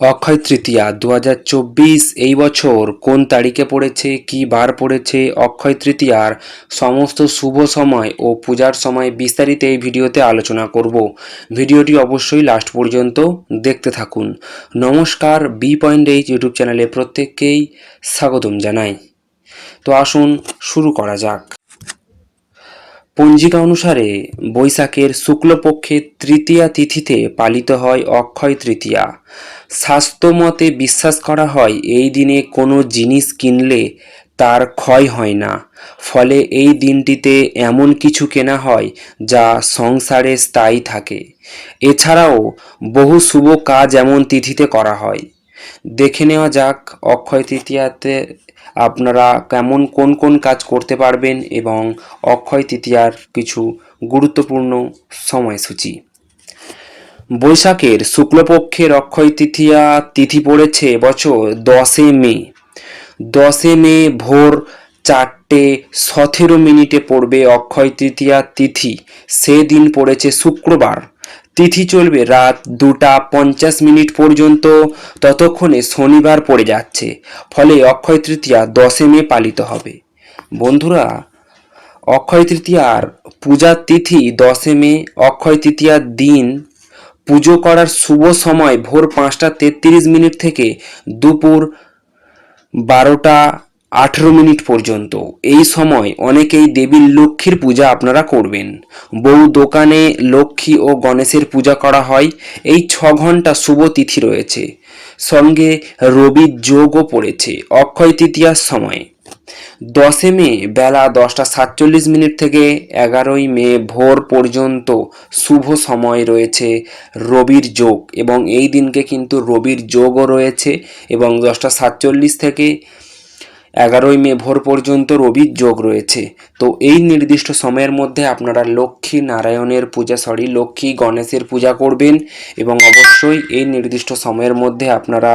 অক্ষয় তৃতীয়া দু হাজার চব্বিশ এই বছর কোন তারিখে পড়েছে, কী বার পড়েছে, অক্ষয় তৃতীয়ার সমস্ত শুভ সময় ও পূজার সময় বিস্তারিত এই ভিডিওতে আলোচনা করব। ভিডিওটি অবশ্যই লাস্ট পর্যন্ত দেখতে থাকুন। নমস্কার বি পয়েন্ট এইচ ইউটিউব চ্যানেলে প্রত্যেককেই স্বাগতম জানাই। তো আসুন, শুরু করা যাক। পঞ্জিকা অনুসারে বৈশাখের শুক্লপক্ষের তৃতীয়া তিথিতে পালিত হয় অক্ষয় তৃতীয়া। স্বাস্থ্যমতে বিশ্বাস করা হয় এই দিনে কোনো জিনিস কিনলে তার ক্ষয় হয় না। ফলে এই দিনটিতে এমন কিছু কেনা হয় যা সংসারে স্থায়ী থাকে। এছাড়াও বহু শুভ কাজ এমন তিথিতে করা হয়। দেখে নেওয়া যাক, অক্ষয় তৃতীয়াতে আপনারা কেমন, কোন কোন কাজ করতে পারবেন এবং অক্ষয় তৃতীয়ার কিছু গুরুত্বপূর্ণ সময়সূচি। বৈশাখের শুক্লপক্ষের অক্ষয় তৃতীয়া তিথি পড়েছে বছর দশে মে। দশে মে ভোর চারটে সতেরো মিনিটে পড়বে অক্ষয় তৃতীয়া তিথি। সেদিন পড়েছে শুক্রবার। তিথি চলবে রাত দুটা পঞ্চাশ মিনিট পর্যন্ত। ততক্ষণে শনিবার পড়ে যাচ্ছে, ফলে অক্ষয় তৃতীয়া দশে মে পালিত হবে। বন্ধুরা, অক্ষয় তৃতীয়ার পূজার তিথি দশে মে, অক্ষয় তৃতীয়ার দিন পুজো করার শুভ সময় ভোর পাঁচটা তেত্রিশ মিনিট থেকে দুপুর বারোটা আঠেরো মিনিট পর্যন্ত। এই সময় অনেকেই দেবীর লক্ষ্মীর পূজা আপনারা করবেন। বহু দোকানে লক্ষ্মী ও গণেশের পূজা করা হয়। এই ছ ঘণ্টা শুভ তিথি রয়েছে। সঙ্গে রবির যোগও পড়েছে অক্ষয় তৃতীয়ার সময়। দশে মে বেলা দশটা সাতচল্লিশ মিনিট থেকে এগারোই মে ভোর পর্যন্ত শুভ সময় রয়েছে রবির যোগ এবং এই দিনকে কিন্তু রবির যোগও রয়েছে এবং দশটা সাতচল্লিশ থেকে এগারোই মে ভোর পর্যন্ত রবির যোগ রয়েছে। তো এই নির্দিষ্ট সময়ের মধ্যে আপনারা লক্ষ্মী নারায়ণের পূজা সরি লক্ষ্মী গণেশের পূজা করবেন এবং অবশ্যই এই নির্দিষ্ট সময়ের মধ্যে আপনারা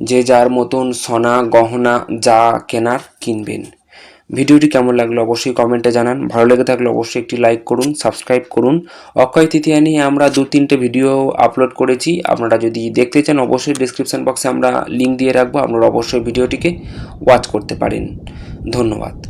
যে যার মতন সোনা, গহনা যা কেনার কিনবেন। ভিডিওটি কেমন লাগল অবশ্যই কমেন্টে জানান। ভালো লেগে থাকলে অবশ্যই একটি লাইক করুন, সাবস্ক্রাইব করুন। অক্ষয় তৃতীয়া নিয়ে আমরা দু তিনটে ভিডিও আপলোড করেছি। আপনারা যদি দেখতে চান, অবশ্যই ডিসক্রিপশান বক্সে আমরা লিঙ্ক দিয়ে রাখব। আপনারা অবশ্যই ভিডিওটিকে ওয়াচ করতে পারেন। ধন্যবাদ।